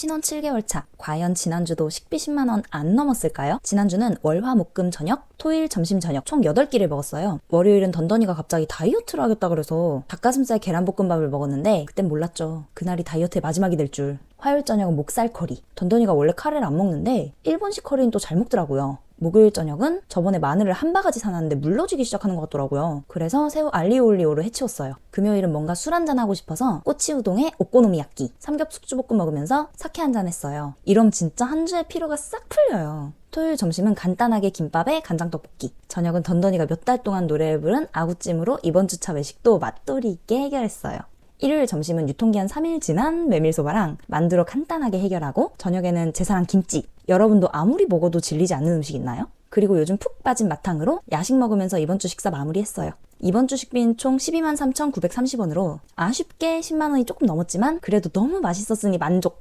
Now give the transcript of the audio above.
신혼 7개월 차. 과연 지난주도 식비 10만원 안 넘었을까요? 지난주는 월, 화, 목, 금 저녁, 토일, 점심, 저녁 총 8끼를 먹었어요. 월요일은 던던이가 갑자기 다이어트를 하겠다 그래서 닭가슴살 계란볶음밥을 먹었는데 그땐 몰랐죠. 그날이 다이어트의 마지막이 될 줄. 화요일 저녁은 목살 커리. 던던이가 원래 카레를 안 먹는데 일본식 커리는 또 잘 먹더라고요. 목요일 저녁은 저번에 마늘을 한 바가지 사놨는데 물러지기 시작하는 것 같더라고요. 그래서 새우 알리오올리오를 해치웠어요. 금요일은 뭔가 술 한잔 하고 싶어서 꼬치 우동에 오코노미야끼, 삼겹 숙주볶음 먹으면서 사케 한잔 했어요. 이럼 진짜 한 주의 피로가 싹 풀려요. 토요일 점심은 간단하게 김밥에 간장떡볶이. 저녁은 던던이가 몇 달 동안 노래를 부른 아구찜으로 이번 주차 외식도 맛돌이 있게 해결했어요. 일요일 점심은 유통기한 3일 지난 메밀소바랑 만두로 간단하게 해결하고 저녁에는 제 사랑 김치. 여러분도 아무리 먹어도 질리지 않는 음식 있나요? 그리고 요즘 푹 빠진 마탕으로 야식 먹으면서 이번 주 식사 마무리했어요. 이번 주 식비는 총 12만 3,930원으로 아쉽게 10만 원이 조금 넘었지만 그래도 너무 맛있었으니 만족.